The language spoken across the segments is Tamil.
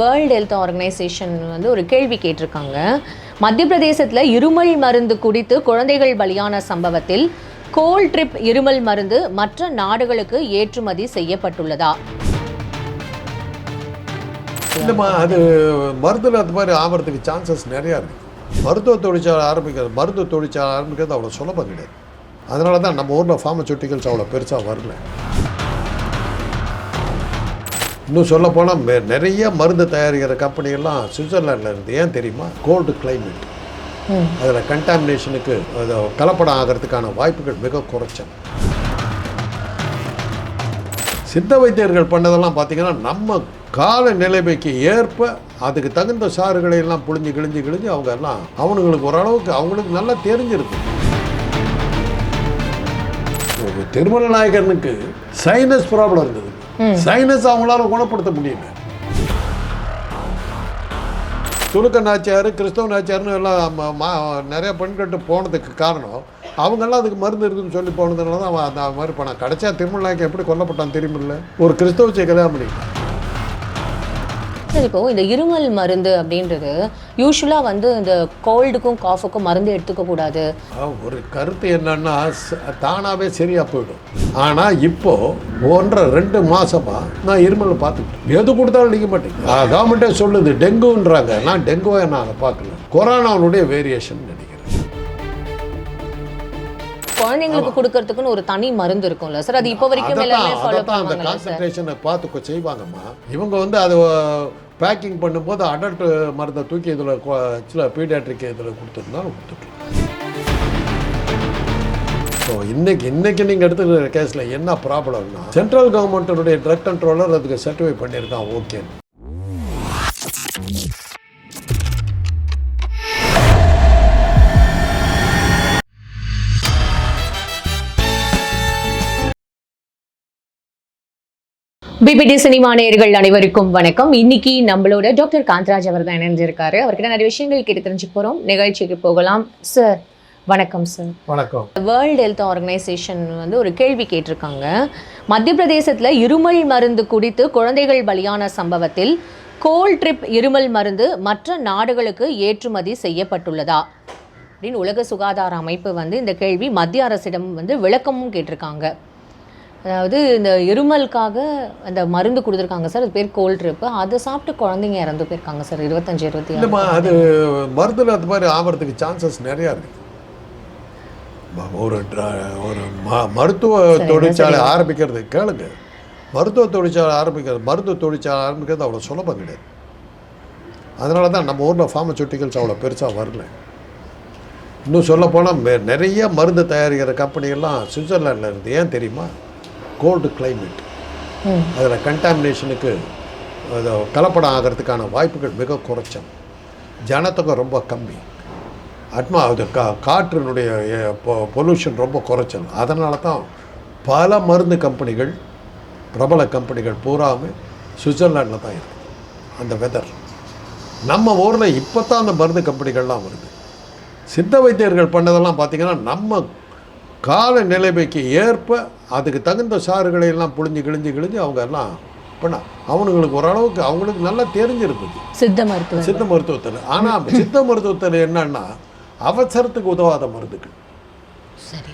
வேர்ல்டு ஹெல்த் ஆர்கனைசேஷன் வந்து ஒரு கேள்வி கேட்டிருக்காங்க. மத்திய பிரதேசத்தில் இருமல் மருந்து குடித்து குழந்தைகள் பலியான சம்பவத்தில் கோல் ட்ரிப் இருமல் மருந்து மற்ற நாடுகளுக்கு ஏற்றுமதி செய்யப்பட்டுள்ளதா? இல்லைம்மா அது மருந்தில் அது மாதிரி ஆகிறதுக்கு சான்சஸ் நிறையா இருக்குது மருத்துவ தொழிற்சாலை ஆரம்பிக்கிறது மருத்துவ தொழிற்சாலை ஆரம்பிக்கிறது அவ்வளோ சுலபம் கிடையாது. அதனால தான் நம்ம ஊரில் ஃபார்மசூட்டிக்கல்ஸ் அவ்வளோ பெருசாக வரல. இன்னும் சொல்ல போனால் நிறைய மருந்து தயாரிக்கிற கம்பெனிகள்லாம் சுவிட்சர்லாண்டில் இருந்து ஏன் தெரியுமா? கோல்டு climate அதில் கண்டாமினேஷனுக்கு கலப்படம் ஆகிறதுக்கான வாய்ப்புகள் மிக குறைச்சல் சித்த வைத்தியர்கள் பண்ணதெல்லாம் பார்த்தீங்கன்னா நம்ம கால நிலைமைக்கு ஏற்ப அதுக்கு தகுந்த சாறுகளை எல்லாம் புழிஞ்சு கிழிஞ்சு கிழிஞ்சு அவங்க எல்லாம் அவனுங்களுக்கு ஓரளவுக்கு அவங்களுக்கு நல்லா தெரிஞ்சிருக்கு. ஒரு திருமல நாயகனுக்கு சைனஸ் ப்ராப்ளம் இருந்தது. சைனஸ் அவங்களால குணப்படுத்த முடியல. துலுக்க நாச்சியார் கிறிஸ்தவ நாச்சியார்னு எல்லாம் நிறைய பெண்கட்டு போனதுக்கு காரணம் அவங்கெல்லாம் அதுக்கு மருந்து இருக்குன்னு சொல்லி போனதுனால தான் அவன் அந்த மாதிரி பண்ணான் கடைசியாக திருமல எப்படி கொல்லப்பட்டான் தெரியுமில்ல? ஒரு கிறிஸ்தவ கல்யாணம் பண்ணிக்கிட்டான் சார் இப்போ இந்த இருமல் மருந்து அப்படின்றது யூஸ்வலாக வந்து இந்த கோல்டுக்கும் காஃபுக்கும் மருந்து எடுத்துக்க கூடாது ஒரு கருத்து என்னன்னா ச- சரியாக போயிடும். ஆனால் இப்போ ஒன்றரை ரெண்டு மாசமா நான் இருமல் பார்த்துக்கிட்டேன். எது கொடுத்தாலும் நிற்க மாட்டேங்குது கவர்மெண்ட்டே சொல்லுது டெங்குன்றாங்க. நான் டெங்குவை நான் அதை பார்க்கல. கொரோனாவுடைய வேரியேஷன் குழந்தைங்களுக்கு கொடுக்கறதுக்குன்னு ஒரு தனி மருந்து இருக்கும்ல சார். அது இப்போ வரைக்கும் ஃபாலோ அந்த கான்சன்ட்ரேஷனை பார்த்து கொ- செய்வாங்கம்மா. இவங்க வந்து அதை பேக்கிங் பண்ணும்போது அடல்ட் மருந்தை தூக்கி இதில் சில பீடியாட்ரிக் இதில் கொடுத்துருந்தாலும் கொடுத்துட்ருக்கோம் ஸோ இன்னைக்கு இன்னைக்கு நீங்கள் எடுத்துக்கிற கேஸில் என்ன ப்ராப்ளம்னா சென்ட்ரல் கவர்மெண்ட்டினுடைய ட்ரக் கண்ட்ரோலர் அதுக்கு சர்டிஃபை பண்ணியிருக்கான் ஓகே பிபிடி சினிமா நேயர்கள் அனைவருக்கும் வணக்கம். இன்னைக்கு நம்மளோட டாக்டர் காந்தராஜ் அவர் தான் இணைஞ்சிருக்காரு அவர்கிட்ட நிறைய விஷயங்கள் கேட்டு தெரிஞ்சு போறோம். நிகழ்ச்சிக்கு போகலாம். சார் வணக்கம் சார் வணக்கம். வேர்ல்டு ஹெல்த் ஆர்கனைசேஷன் வந்து ஒரு கேள்வி கேட்டிருக்காங்க. மத்திய பிரதேசத்தில் இருமல் மருந்து குடித்து குழந்தைகள் பலியான சம்பவத்தில் கோல் ட்ரிப் இருமல் மருந்து மற்ற நாடுகளுக்கு ஏற்றுமதி செய்யப்பட்டுள்ளதா? அப்படின்னு உலக சுகாதார அமைப்பு வந்து இந்த கேள்வி மத்திய அரசிடம் வந்து விளக்கமும் கேட்டிருக்காங்க. அதாவது இந்த இருமலுக்காக அந்த மருந்து கொடுத்துருக்காங்க சார். அது பேர் கோல் ட்ரிப்பு அதை சாப்பிட்டு குழந்தைங்க இறந்து போயிருக்காங்க சார். இருபத்தஞ்சு இருபத்தி இல்லைம்மா அது மருந்தில் அது மாதிரி ஆகிறதுக்கு சான்சஸ் நிறையா இருக்கு. ம- ஒரு ஒரு மருத்துவ தொழிற்சாலை ஆரம்பிக்கிறது கேளுங்க. மருத்துவ தொழிற்சாலை ஆரம்பிக்கிறது மருத்துவ தொழிற்சாலை ஆரம்பிக்கிறது அவ்வளோ சுலபம் கிடையாது. அதனால தான் நம்ம ஊரில் ஃபார்மசூட்டிக்கல்ஸ் அவ்வளோ பெருசாக வரல. இன்னும் சொல்ல போனால் நிறைய மருந்து தயாரிக்கிற கம்பெனிகள்லாம் சுவிட்சர்லாண்டில் இருந்து ஏன் தெரியுமா? கோல்டு ம். அதில் கண்டாமினேஷனுக்கு அது கலப்படம் ஆகிறதுக்கான வாய்ப்புகள் மிக குறைச்சல். ஜனத்தொகை ரொம்ப கம்மி. அட்மா அது கா காற்றினுடைய பொல்யூஷன் ரொம்ப குறைச்சல். அதனால தான் பல மருந்து கம்பெனிகள் பிரபல கம்பெனிகள் பூராமே சுவிட்சர்லாண்டில் தான் இருக்குது அந்த வெதர் நம்ம ஊரில் இப்போ தான் அந்த மருந்து கம்பெனிகள்லாம் வருது. சித்த வைத்தியர்கள் பண்ணதெல்லாம் பார்த்தீங்கன்னா நம்ம கால நிலைமைக்கு ஏற்ப அதுக்கு தகுந்த சாறுகளை எல்லாம் புழிஞ்சு கிழிஞ்சு கிழிஞ்சு அவங்க எல்லாம் பண்ண அவனுங்களுக்கு ஓரளவுக்கு அவங்களுக்கு நல்லா தெரிஞ்சிருக்குது சித்த மருத்துவர். சித்த மருத்துவத்தில் ஆனால் சித்த மருத்துவத்தில் என்னன்னா அவசரத்துக்கு உதவாத மருந்துகள்.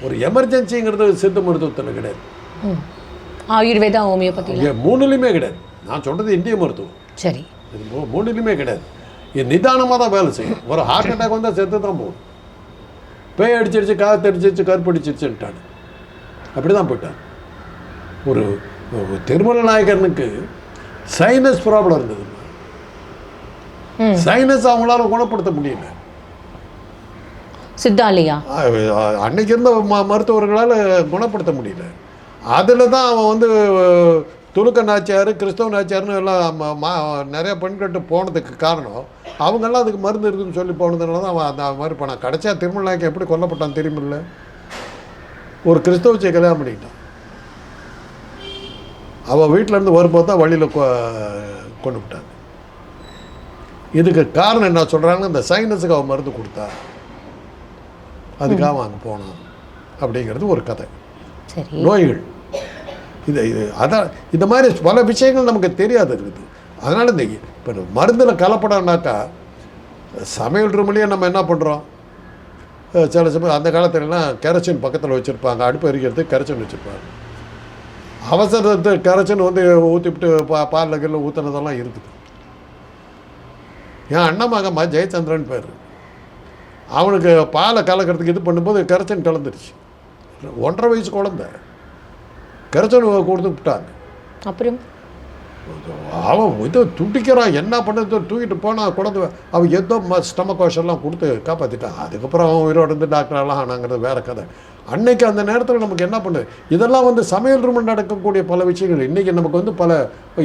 ஒரு எமர்ஜென்சிங்கிறது சித்த மருத்துவத்தில் கிடையாது. ஆயுர்வேதா ஹோமியோபதியில் இங்கே மூணுலையுமே கிடையாது. நான் சொல்கிறது இந்திய மருத்துவம். சரி. இது மூணுலையுமே கிடையாது. இது நிதானமாக தான் வேலை செய்யும். ஒரு ஹார்ட் அட்டாக் வந்தால் செத்து தான் போகும். பேய் அடிச்சிருச்சு காற்று அடிச்சிருச்சு கருப்பு அடிச்சிருச்சுன்ட்டான். அப்படி தான் போயிட்டான். ஒரு திருமல நாயகனுக்கு சைனஸ் ப்ராப்ளம் இருந்தது. சைனஸ் அவங்களால குணப்படுத்த முடியல. சித்தாலியா? அன்னைக்கு இருந்த மருத்துவர்களால் குணப்படுத்த முடியல. அதில் தான் அவன் வந்து துலுக்க நாச்சியார் கிறிஸ்தவ நாச்சியார்னு எல்லாம் ம- நிறைய பெண்கட்டு போனதுக்கு காரணம் அவங்கெல்லாம் அதுக்கு மருந்து இருக்குன்னு சொல்லி போனதுனால தான் அவன் அந்த மாதிரி பண்ணான் கடைசியாக திருமல நாயக்கன் எப்படி கொல்லப்பட்டான் தெரியுமில்ல ஒரு கிறிஸ்தவச்சை கல்யாணம் பண்ணிக்கிட்டான். அவள் வீட்டிலேருந்து வரும்போது தான் வழியில் கொண்டு விட்டாங்க. இதுக்கு காரணம் என்ன சொல்கிறாங்கன்னா இந்த சைனஸுக்கு அவன் மருந்து கொடுத்தா அதுக்காக அங்கே போனான். அப்படிங்கிறது ஒரு கதை. நோய்கள். இது இது அதான் இந்த மாதிரி பல விஷயங்கள் நமக்கு தெரியாது இருக்குது. அதனால் இந்த இப்போ மருந்தில் கலப்படம்னாக்கா சமையல் ரூம்லேயே நம்ம என்ன பண்ணுறோம் சில சமயம் அந்த காலத்துலலாம் கெரச்சின் பக்கத்தில் வச்சுருப்பாங்க அடுப்பு எரிக்கிறதுக்கு கெரச்சின் வச்சுருப்பாங்க. அவசரத்து கரைச்சன் வந்து ஊற்றிவிட்டு பா பாலில் கீழே ஊற்றுனதெல்லாம் இருக்குது. என் அண்ணன் மகம்மா ஜெயச்சந்திரன் பேர். அவனுக்கு பாலை கலக்கிறதுக்கு இது பண்ணும்போது கரைச்சன் கலந்துருச்சு. ஒன்றரை வயசு குழந்த. கரைச்சன் கொடுத்து விட்டாங்க. அப்புறம்? அவன் இது துடிக்கிறான் என்ன பண்ணுறது தூக்கிட்டு போனால் குழந்தை அவன் ஏதோ ம ஸ்டமக் வாஷெல்லாம் கொடுத்து காப்பாற்றிட்டான் அதுக்கப்புறம் அவன் உயிரோடு இருந்து டாக்டரெல்லாம் ஆனாங்கிறது வேற கதை. அன்னைக்கு அந்த நேரத்தில் நமக்கு என்ன பண்ணுது? இதெல்லாம் வந்து சமையல் ரூமில் நடக்கக்கூடிய பல விஷயங்கள். இன்றைக்கி நமக்கு வந்து பல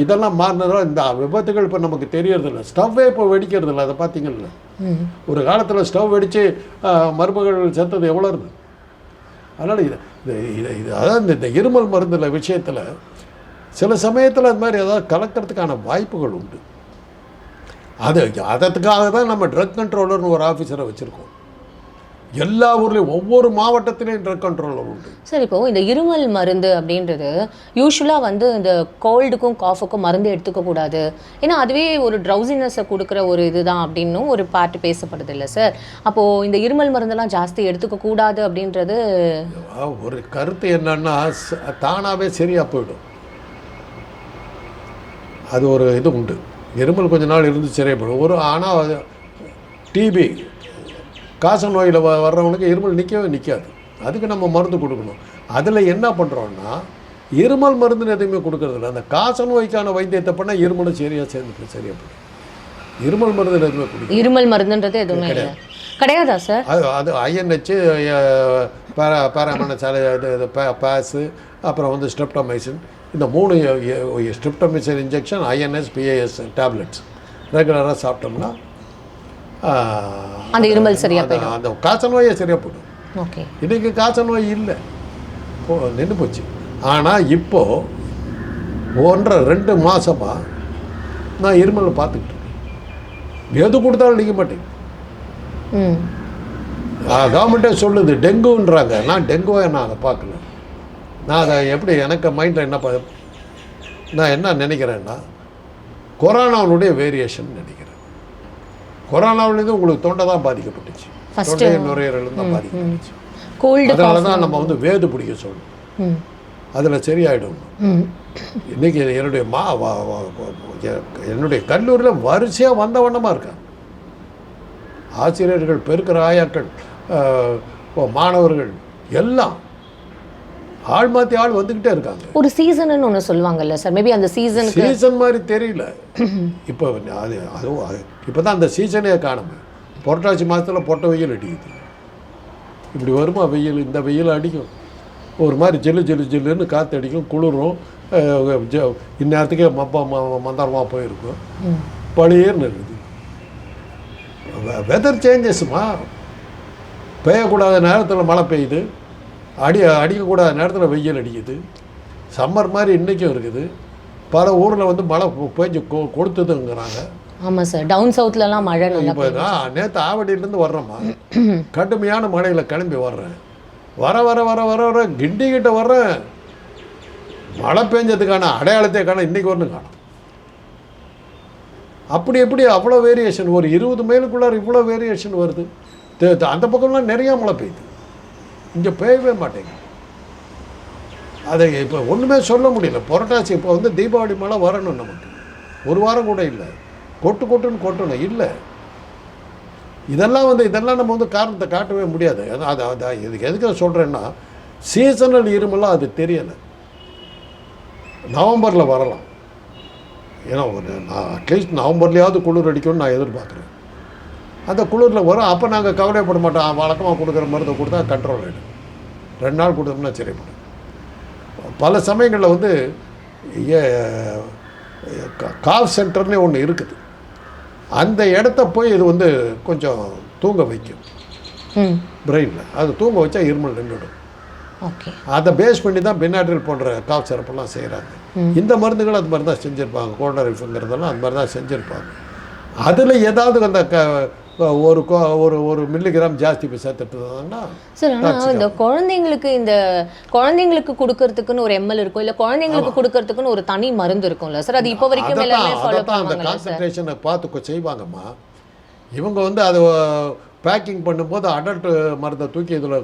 இதெல்லாம் மாறினதால் இந்த விபத்துகள் இப்போ நமக்கு தெரியறதில்ல. ஸ்டவ்வே இப்போ வெடிக்கிறதில்ல அதை பார்த்தீங்கல்ல? ஒரு காலத்தில் ஸ்டவ் வெடித்து மருமகள் செத்தது எவ்வளோ இருந்து? அதனால் இது இது இது இது அதாவது இந்த- இந்த இருமல் மருந்தில் விஷயத்தில் சில சமயத்தில் அது மாதிரி ஏதாவது கலக்கிறதுக்கான வாய்ப்புகள் உண்டு. அது அதற்காக தான் நம்ம ட்ரக் கண்ட்ரோலர்னு ஒரு ஆஃபீஸரை வச்சுருக்கோம். எல்லா ஊர்லேயும் ஒவ்வொரு மாவட்டத்திலையும் ட்ரக் கண்ட்ரோலர் உண்டு. சார் இப்போ இந்த இருமல் மருந்து அப்படின்றது யூஸ்வலாக வந்து இந்த கோல்டுக்கும் காஃபுக்கும் மருந்து எடுத்துக்க கூடாது. ஏன்னா அதுவே ஒரு ட்ரௌசினஸை கொடுக்குற ஒரு இதுதான் அப்படின்னும் ஒரு பாட்டு பேசப்படுது இல்லை சார். அப்போது இந்த இருமல் மருந்தெல்லாம் ஜாஸ்தி எடுத்துக்க கூடாது அப்படின்றது ஒரு கருத்து என்னன்னா தானாவே சரியாக போயிடும். அது ஒரு இது உண்டு. இருமல் கொஞ்ச நாள் இருந்து சரியாக போயிடும். ஒரு ஆனால் டிபி காச நோயில் வ வர்றவனுக்கு இருமல் நிற்கவே நிற்காது அதுக்கு நம்ம மருந்து கொடுக்கணும். அதில் என்ன பண்ணுறோன்னா இருமல் மருந்துன்னு எதுவுமே கொடுக்கறதில்ல அந்த காச நோய்க்கான வைத்தியத்தை பண்ணால் இருமலும் சரியாக சேர்ந்து சரியாக போயிடும். இருமல் மருந்து எதுவுமே கொடுக்க இருமல் மருந்துன்றது எதுவுமே இல்லை. கிடையாதா. சார் அது அது ஐஎன்ஹெச் பேரா பேராமனசாலை இது பேஸு அப்புறம் வந்து ஸ்ட்ரெப்டமைசின் இந்த மூணு streptomycin injection INS PAS tablets ரெகுலராக சாப்பிட்டோம்னா அந்த இருமல் சரியா அந்த- அந்த காய்ச்ச நோயே சரியாக போய்டும். ஓகே. இன்றைக்கி காய்ச்சல் நோய் இல்லை. போ நின்று போச்சு. ஆனால் இப்போது ஒன்றரை ரெண்டு மாதமாக நான் இருமலை பார்த்துக்கிட்டு இருக்கேன். எது கொடுத்தாலும் நிற்க மாட்டேங்குது ம். கவர்மெண்ட்டே சொல்லுது டெங்குன்றாங்க. நான் டெங்குவை நான் அதை பார்க்கல. நான் அதை எப்படி எனக்கு மைண்டில் என்ன நான் என்ன நினைக்கிறேன்னா கொரோனாவுடைய வேரியேஷன் நினைக்கிறேன். கொரோனாவிலேருந்து உங்களுக்கு தொண்டை தான் பாதிக்கப்பட்டுச்சு தொண்டை நுரையீரலும் தான் பாதிக்கப்பட்டுச்சு அதனால தான் நம்ம வந்து வேது பிடிக்க சொல்லணும் அதில் சரியாயிடும். ம். இன்றைக்கி என்னுடைய மா என்னுடைய கல்லூரியில் வரிசையாக வந்த வண்ணமாக இருக்காங்க ஆசிரியர்கள் பெருக்கிற ஆயாக்கள் மாணவர்கள் எல்லாம் ஆள் மாற்றி ஆள் வந்துக்கிட்டே இருக்காங்க. ஒரு சீசன்னு ஒன்று சொல்லுவாங்கல்ல சார். மேபி அந்த சீசனுக்கு சீசன் மாதிரி தெரியல. இப்போ அது அதுவும் இப்போ தான் அந்த சீசனே காணுமே. புரட்டாசி மாதத்தில் பொட்டை வெயில் அடிக்குது. இப்படி வருமா வெயில்? இந்த வெயில் அடிக்கும். ஒரு மாதிரி ஜில்லு ஜில்லு ஜில்லுன்னு காற்று அடிக்கும் குளிரும். இந்நேரத்துக்கே மப்பா மந்தரமாக போயிருக்கும். பழியர்னு இருக்குது வெதர் சேஞ்சஸ்மா பெய்யக்கூடாத நேரத்தில் மழை பெய்யுது. அடி அடிக்கக்கூடாத நேரத்தில் வெயில் அடிக்குது. சம்மர் மாதிரி இன்றைக்கும் இருக்குது. பல ஊரில் வந்து மழை பெஞ்சு கொ கொடுத்ததுங்கிறாங்க ஆமாம் சார். டவுன் சவுத்லலாம் மழை இப்போ நான் நேற்று ஆவடியிலேருந்து வர்றேம்மா. கடுமையான மழையில் கிளம்பி வர்றேன். வர வர வர வர வர கிண்டி கிட்ட வர்றேன். மழை பெஞ்சதுக்கான அடையாளத்தை காண இன்றைக்கி வரணும் காணும். அப்படி எப்படி அவ்வளோ வேரியேஷன் ஒரு இருபது மைலுக்குள்ளார இவ்வளோ வேரியேஷன் வருது. அந்த பக்கம்லாம் நிறையா மழை பெய்யுது. இங்கே பெய்யவே மாட்டேங்குது. அதை இப்போ ஒன்றுமே சொல்ல முடியல. புரட்டாசி இப்போ வந்து தீபாவளி மழை வரணும் நமக்கு. ஒரு வாரம் கூட இல்லை. கொட்டு கொட்டுன்னு கொட்டணும். இல்லை. இதெல்லாம் வந்து இதெல்லாம் நம்ம வந்து காரணத்தை காட்டவே முடியாது. அது அது அது இதுக்கு எதுக்கு சொல்கிறேன்னா சீசனல் இருமெல்லாம் அது தெரியலை. நவம்பரில் வரலாம். ஏன்னா ஒரு நான் அட்லீஸ்ட் நவம்பர்லேயாவது குளிர் அடிக்கும்னு நான் எதிர்பார்க்குறேன். அந்த குளிரில் வரும். அப்போ நாங்கள் கவலைப்பட மாட்டோம். வழக்கமாக கொடுக்குற மருந்தை கொடுத்தா கண்ட்ரோல் ஆகிடும் ரெண்டு நாள் கொடுத்தோம்னா சரிப்படும் பல சமயங்களில் வந்து காஃப் சென்டர்னே ஒன்று இருக்குது. அந்த இடத்த போய் இது வந்து கொஞ்சம் தூங்க வைக்கும். பிரெயினில் அது தூங்க வச்சா இருமல் நின்றுடும். அதை பேஸ் பண்ணி தான் பெனாட்ரில் போன்ற காஃப் சிறப்பெல்லாம் செய்கிறாங்க இந்த மருந்துகள் அது மாதிரி தான் செஞ்சுருப்பாங்க. கோல்டரிஃபுங்கிறதெல்லாம் அது மாதிரி தான் செஞ்சுருப்பாங்க. அதில் ஏதாவது அந்த க ஒரு ஒரு ஒரு மில்லிகிராம் ஜாஸ்தி போய் சேர்த்துட்டுதாங்கன்னா சார் ஆனால் இந்த குழந்தைங்களுக்கு இந்த குழந்தைங்களுக்கு கொடுக்கறதுக்குன்னு ஒரு எம்எல் இருக்கும் இல்லை குழந்தைங்களுக்கு கொடுக்கறதுக்குன்னு ஒரு தனி மருந்து இருக்கும்ல சார்? அது இப்போ வரைக்கும் அந்த கான்சன்ட்ரேஷனை பார்த்து செய்வாங்கம்மா. இவங்க வந்து அதை பேக்கிங் பண்ணும்போது அடல்ட் மருந்தை தூக்கி இதில்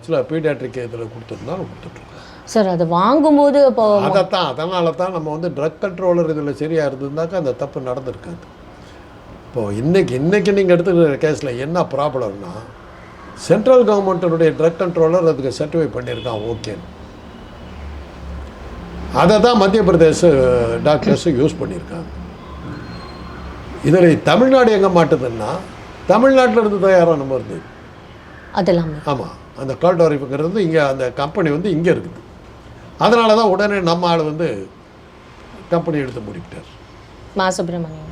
சில பீடியாட்ரிக் இதில் கொடுத்துருந்தாலும் கொடுத்துட்ருக்கோம் சார் அதை வாங்கும்போது இப்போ அதைத்தான் அதனால தான் நம்ம வந்து ட்ரக் கண்ட்ரோலர் இதில் சரியாக இருந்திருந்தாக்கா அந்த தப்பு நடந்திருக்காது. இப்போது இன்னைக்கு இன்னைக்கு நீங்கள் எடுத்துக்கிற கேஸில் என்ன ப்ராப்ளம்னா சென்ட்ரல் கவர்மெண்ட்டினுடைய ட்ரக் கண்ட்ரோலர் அதுக்கு சர்டிஃபை பண்ணியிருக்கான் ஓகேன்னு அதை தான் மத்திய பிரதேச டாக்டர்ஸும் யூஸ் பண்ணியிருக்காங்க. இதில் தமிழ்நாடு எங்கே மாட்டுதுன்னா தமிழ்நாட்டில் இருந்து தயாரான மருந்து அதெல்லாமே. ஆமாம் அந்த கால்டோரிஃபுங்கிறது இங்கே அந்த கம்பெனி வந்து இங்கே இருக்குது. அதனால தான் உடனே நம்ம ஆள் வந்து கம்பெனி எடுத்து மூடிக்கிட்டார். மா சுப்பிரமணியம்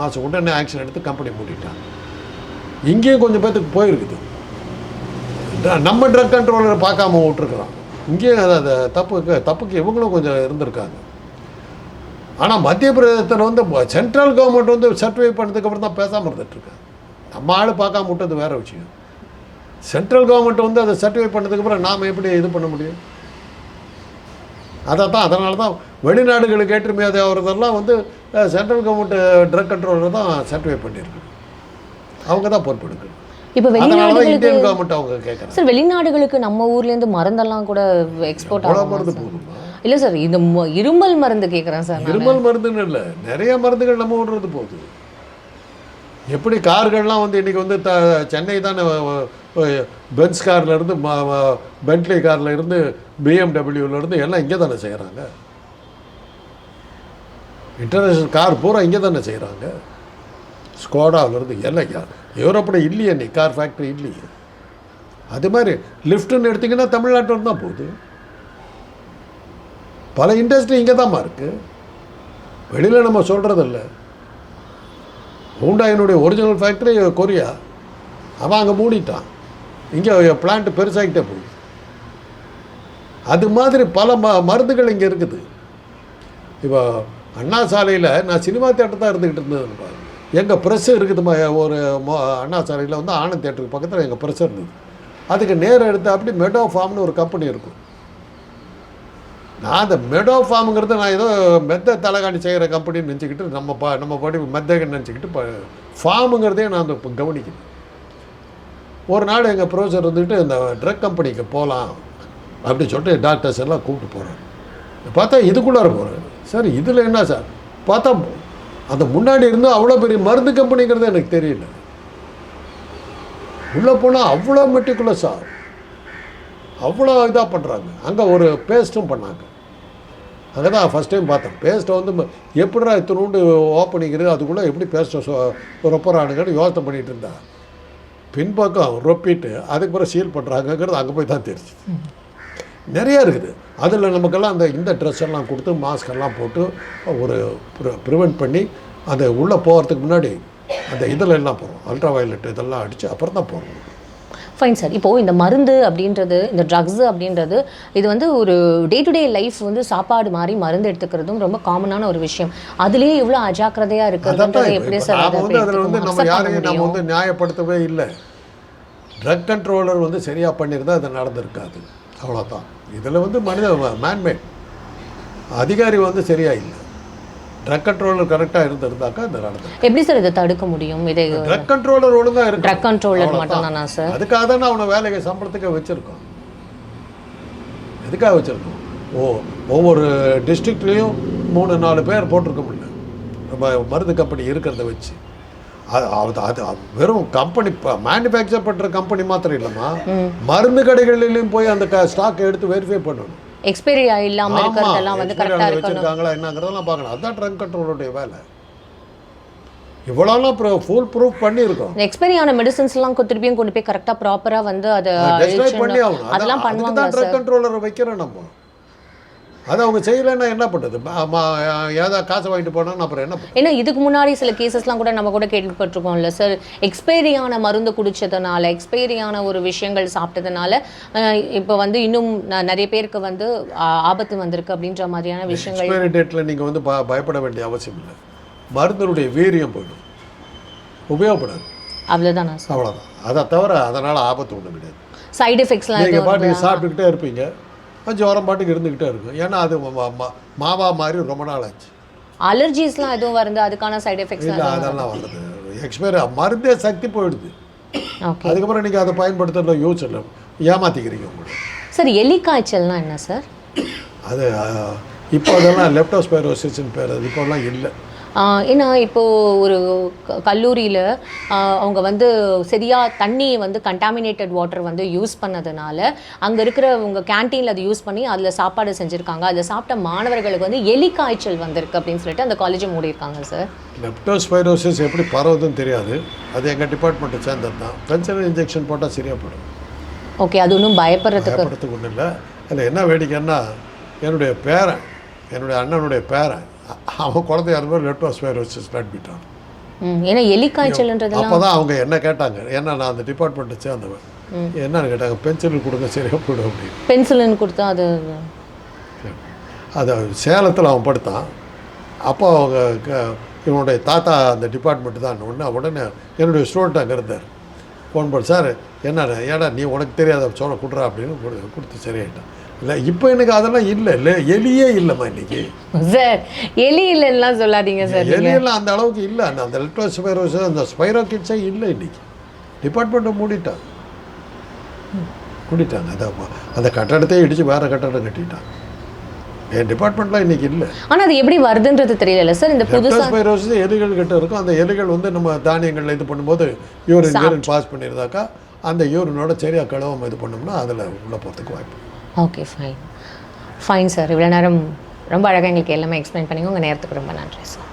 மாதம் உடனே ஆக்ஷன் எடுத்து கம்பெனி மூடிட்டாங்க. இங்கேயும் கொஞ்சம் பேர்த்துக்கு போயிருக்குது. நம்ம ட்ரக் கண்ட்ரோலரை பார்க்காம விட்டுருக்குறோம் இங்கேயும் அதை தப்புக்கு தப்புக்கு இவங்களும் கொஞ்சம் இருந்திருக்காங்க. ஆனால் மத்திய பிரதேசத்தில் வந்து சென்ட்ரல் கவர்மெண்ட் வந்து சர்டிஃபை பண்ணதுக்கப்புறம் தான் பேசாமல் இருந்துட்டுருக்கேன் நம்ம ஆள் பார்க்காம விட்டது வேற விஷயம். சென்ட்ரல் கவர்மெண்ட் வந்து அதை சர்டிஃபை பண்ணதுக்கப்புறம் நாம் எப்படி இது பண்ண முடியும்? அதை தான் அதனால தான் வெளிநாடுகளுக்கு ஏற்றுமதி ஆகிறதெல்லாம் வந்து சென்ட்ரல் கவர்மெண்ட் ட்ரக் கண்ட்ரோலர் தான் சர்டிஃபை பண்ணியிருக்கு. அவங்க தான் பொறுப்பெடுக்கணும் இப்போ வெளிநாடுகளுக்கு கவர்மெண்ட் அவங்க கேட்குறாங்க சார் வெளிநாடுகளுக்கு நம்ம ஊர்ல இருந்து மருந்தெல்லாம் கூட எக்ஸ்போர்ட் ஆகும் மருந்து போதுமா? இல்ல சார் இந்த இருமல் மருந்து கேக்குறேன் சார். இருமல் மருந்துன்னு இல்லை. நிறைய மருந்துகள் நம்ம விடுறது போகுது. எப்படி கார்கள்லாம் வந்து இன்றைக்கி வந்து த சென்னை தானே பென்ஸ் கார்ல இருந்து ம- ம- பென்ட்லி கார்ல இருந்து பிஎம்டபிள்யூல இருந்து எல்லாம் இங்கே தானே செய்கிறாங்க இன்டர்நேஷ்னல் கார் பூரா இங்கே தானே செய்கிறாங்க ஸ்கோடாவிலேருந்து எல்லாம் யூரோப்பில் இல்லையே நீ கார் ஃபேக்ட்ரி இல்லையே. அது மாதிரி லிஃப்ட்டுன்னு எடுத்திங்கன்னா தமிழ்நாட்டில் தான் போகுது பல இண்டஸ்ட்ரி இங்கே தான்மா இருக்குது வெளியில் நம்ம சொல்கிறதில்ல ஹூண்டாயினுடைய ஒரிஜினல் ஃபேக்ட்ரி கொரியா. அவன் அங்கே மூடிட்டான். இங்கே பிளான்ட் பெருசாகிட்டே போகுது. அது மாதிரி பல ம மருந்துகள் இங்கே இருக்குது. இப்போ அண்ணா சாலையில் நான் சினிமா தேட்டர் தான் இருந்துக்கிட்டு இருந்தது எங்கள் ப்ரெஸ்ஸு இருக்குதுமா ஒரு அண்ணா சாலையில் வந்து ஆனந்த் தேட்டருக்கு பக்கத்தில் எங்கள் ப்ரெஸ் இருந்தது. அதுக்கு நேரம் எடுத்து அப்படி மெடோ ஃபார்ம்னு ஒரு கம்பெனி இருக்கும். நான் அந்த மெடோ ஃபார்முங்கிறது நான் ஏதோ மெத்த தலைகாணி செய்கிற கம்பெனின்னு நினச்சிக்கிட்டு நம்ம பா நம்ம படி மெத்தகன்னு நினச்சிக்கிட்டு இப்போ நான் அந்த இப்போ கவனிக்கிறேன் ஒரு நாள் எங்கள் ப்ரொஃபஸர் இருந்துக்கிட்டு இந்த ட்ரக் கம்பெனிக்கு போகலாம் அப்படின்னு சொல்லிட்டு டாக்டர்ஸ் எல்லாம் கூப்பிட்டு போகிறேன் பார்த்தா இதுக்குள்ளார போகிறேன் சார் இதில் என்ன சார்? பார்த்தா அந்த முன்னாடி இருந்தால் அவ்வளோ பெரிய மருந்து கம்பெனிங்கிறது எனக்கு தெரியல. உள்ளே போனால் அவ்வளோ மெட்டிகுலஸாக அவ்வளோ இதாக பண்ணுறாங்க அங்கே ஒரு பேஸ்ட்டும் பண்ணாங்க. அங்கே தான் ஃபஸ்ட் டைம் பார்த்தேன். பேஸ்ட்டை வந்து எப்படிடா இத்தினூண்டு ஓப்பனிங்கிறது அதுக்குள்ளே எப்படி பேஸ்ட்டை சொ ரொப்பறானுங்கன்னு யோசனை பண்ணிகிட்டு இருந்தா. பின்பக்கம் ரொப்பிட்டு அதுக்கு பிறகு சீல் பண்ணுறாங்கங்கிறது அங்கே போய் தான் தெரிஞ்சு நிறையா இருக்குது. அதில் நமக்கெல்லாம் அந்த இந்த ட்ரெஸ் எல்லாம் கொடுத்து மாஸ்க் எல்லாம் போட்டு ஒரு ப்ரிவெண்ட் பண்ணி அந்த உள்ளே போகிறதுக்கு முன்னாடி அந்த இதில் எல்லாம் போகிறோம் அல்ட்ரா வயலட் இதெல்லாம் அடித்து அப்புறம் தான் போகிறோம் ஃபைன் சார் இப்போ இந்த மருந்து அப்படின்றது இந்த ட்ரக்ஸ் அப்படின்றது இது வந்து ஒரு டே டு டே லைஃப் வந்து சாப்பாடு மாதிரி மருந்து எடுத்துக்கிறதும் ரொம்ப காமனான ஒரு விஷயம். அதுலயே இவ்வளோ அஜாக்கிரதையா அதான் இருக்கிறதுன்றது எப்படி சார் அதை வந்து அதில் வந்து எடுத்துக்கணும்? நம்ம யாரையும் நம்ம? வந்து நியாயப்படுத்தவே இல்லை. ட்ரக் கண்ட்ரோலர் வந்து சரியாக பண்ணியிருந்தா அது நடந்திருக்காது. அவ்வளோதான் இதில் வந்து மனித மேன்மேட் அதிகாரி வந்து சரியா இல்லை. ட்ரக் கண்ட்ரோலர் கரெக்டாக இருந்திருந்தாக்கா அது நடந்தது எப்படி சார் இதை தடுக்க முடியும்? இதை ட்ரக் கண்ட்ரோலர் ஒழுங்கா இருக்கு ட்ரக் கண்ட்ரோலர் மட்டும்தானா சார் அதுக்காக தானே அவனை வேலைக்கு சம்பளத்துக்கு வச்சுருக்கோம். எதுக்காக வச்சுருக்கோம்? ஓ ஒவ்வொரு டிஸ்ட்ரிக்ட்லேயும் மூணு நாலு பேர் போட்டிருக்க முடியல. நம்ம மருந்து கம்பெனி இருக்கிறத வச்சு. அது அது வெறும் கம்பெனி மேனுஃபேக்சர் பண்ணுற கம்பெனி மாத்திரம் இல்லைம்மா. மருந்து கடைகளிலையும் போய் அந்த ஸ்டாக் எடுத்து வெரிஃபை பண்ணணும். எக்ஸ்பைரி இல்லாம இருக்கிறதெல்லாம் வந்து கரெக்டா வச்சுருக்காங்களா என்னங்கிறதெல்லாம் பார்க்கணும். அதுதான் ட்ரக் கண்ட்ரோலுடைய வேலை. இவ்வளோலாம் அப்புறம் ஃபுல் ப்ரூஃப் பண்ணியிருக்கோம். எக்ஸ்பைரி ஆன மெடிசன்ஸ் எல்லாம் கொ- திருப்பியும் கொண்டு போய் கரெக்டா ப்ராப்பரா வந்து அதை அதெல்லாம் பண்ணுவாங்க ட்ரக் கண்ட்ரோலரை வைக்கிறோம் நம்ம. அது அவங்க செய்யலைன்னா என்ன பண்ணுறது ஏதாவது காசை வாங்கிட்டு போனான்னு அப்புறம் என்ன ஏன்னா இதுக்கு முன்னாடி சில கேசஸ்லாம் கூட நம்ம கூட கேள்விப்பட்டிருக்கோம்ல சார் எக்ஸ்பைரியான மருந்து குடிச்சதுனால எக்ஸ்பைரியான ஒரு விஷயங்கள் சாப்பிட்டதுனால இப்போ வந்து இன்னும் நிறைய பேருக்கு வந்து ஆபத்து வந்திருக்கு அப்படின்ற மாதிரியான விஷயங்கள். எக்ஸ்பைரி டேட்டில் நீங்கள் வந்து பயப்பட வேண்டிய அவசியம் இல்லை. மருந்தினுடைய வீரியம் போயிடும். உபயோகப்படாது. அவ்வளோதானா அவ்வளோதான் அதை தவிர அதனால் ஆபத்து ஒன்றும் கிடையாது. சைடு எஃபெக்ட்ஸ்லாம் நீங்கள் பாட்டுக்கு சாப்பிட்டுக்கிட்டே இருப்பீங்க. ஜுரம் பாட்டுக்கு இருந்துக்கிட்டே இருக்கும். ஏன்னா அது மாவா மாதிரி ரொம்ப நாள் ஆச்சு அலர்ஜிஸ்லாம் எதுவும் வருது? அதுக்கான சைடு எஃபெக்ட்ஸ்லாம் இல்லை அதெல்லாம் வருது எக்ஸ்பைரி மருந்தே சக்தி போயிடுது. அதுக்கப்புறம் நீங்கள் அதை பயன்படுத்துறதுல யூஸ் இல்லை ஏமாற்றிக்கிறீங்க உங்களை. சார் எலி காய்ச்சல்னா என்ன சார் அது இப்போ அதெல்லாம் லெப்டோஸ்பைரோசிஸ்ன்னு பேர் அது இப்போல்லாம் இல்லை. ஏன்னா இப்போது ஒரு கல்லூரியில் அவங்க வந்து சரியாக தண்ணி வந்து கண்டாமினேட்டட் வாட்டர் வந்து யூஸ் பண்ணதுனால அங்கே இருக்கிற உங்கள் கேன்டீனில் அதை யூஸ் பண்ணி அதில் சாப்பாடு செஞ்சுருக்காங்க. அதில் சாப்பிட்ட மாணவர்களுக்கு வந்து எலி காய்ச்சல் வந்திருக்கு அப்படின்னு சொல்லிட்டு அந்த காலேஜை மூடியிருக்காங்க சார் லெப்டோஸ்பைரோசிஸ் எப்படி பரவுதுன்னு தெரியாது. அது எங்கள் டிபார்ட்மெண்ட்டை சேர்ந்தது தான். பென்சில் இன்ஜெக்ஷன் போட்டால் சரியாக போயிடும் ஓகே அது ஒன்றும் பயப்படுறதுக்கு பயப்படுறதுக்கு ஒன்றும் இல்லை. அதில் என்ன வேடிக்கைன்னா என்னுடைய பேரன் என்னுடைய அண்ணனுடைய பேரன் அவன் குழந்தைய அது மாதிரி லெப்டோஸ்பைரோசிஸ் அட்மிட் ஆனான் ம், ஏன்னா எலி காய்ச்சல்ன்றதெல்லாம் அப்போ தான் அவங்க என்ன கேட்டாங்க? ஏன்னா நான் அந்த டிபார்ட்மெண்ட்டை சேர்ந்தவன். என்னன்னு கேட்டாங்க பென்சில் கொடுங்க சரியாக போயிடும் அப்படின்னு. பென்சிலின் கொடுத்தா அது அது சேலத்தில் அவன் படுத்தான். அப்போ அவங்க இவனுடைய தாத்தா அந்த டிபார்ட்மெண்ட் தான் உடனே உடனே என்னுடைய ஸ்டூடெண்ட் அங்கே இருந்தார். ஃபோன் பண்ணி சார் என்ன ஏடா நீ உனக்கு தெரியாத சொல்ல கொடுறா அப்படின்னு கொடு- கொடுத்து சரியாயிட்டான். இல்லை இப்போ எனக்கு அதெல்லாம் இல்லை. இல்லை எலியே இல்லைம்மா இன்னைக்கு. சார் எலி இல்லைன்னுலாம் சொல்லாதீங்க சார் எலியெல்லாம் அந்த அளவுக்கு இல்லை. அந்த அந்த எலக்ட்ரோஸ்பைரோஸ் அந்த ஸ்பைரோ கிட்ஸே இல்லை இன்னைக்கு. டிபார்ட்மெண்ட்டை மூடிட்டான் மூடிட்டாங்க. அதான் அந்த கட்டடத்தையே இடித்து வேறு கட்டடம் கட்டிட்டான் என் டிபார்ட்மெண்ட்லாம் இன்னைக்கு இல்லை. ஆனால் அது எப்படி வருதுன்றது தெரியல சார் இந்த புதுசா லெப்டோஸ்பைரோசிஸ் எலிகள் கிட்ட இருக்கும். அந்த எலிகள் வந்து நம்ம தானியங்களில் இது பண்ணும்போது யூரின் யூரின் பாஸ் பண்ணியிருந்தாக்கா அந்த யூரினோட சரியாக கழுவாம இது பண்ணோம்னா அதில் உள்ளே போகிறதுக்கு வாய்ப்பு. ஓகே ஃபைன் ஃபைன் சார் இவ்வளோ நேரம் ரொம்ப அழகாக எங்களுக்கு எல்லாமே எக்ஸ்பிளைன் பண்ணிங்க. உங்கள் நேரத்துக்கு ரொம்ப நன்றி சார்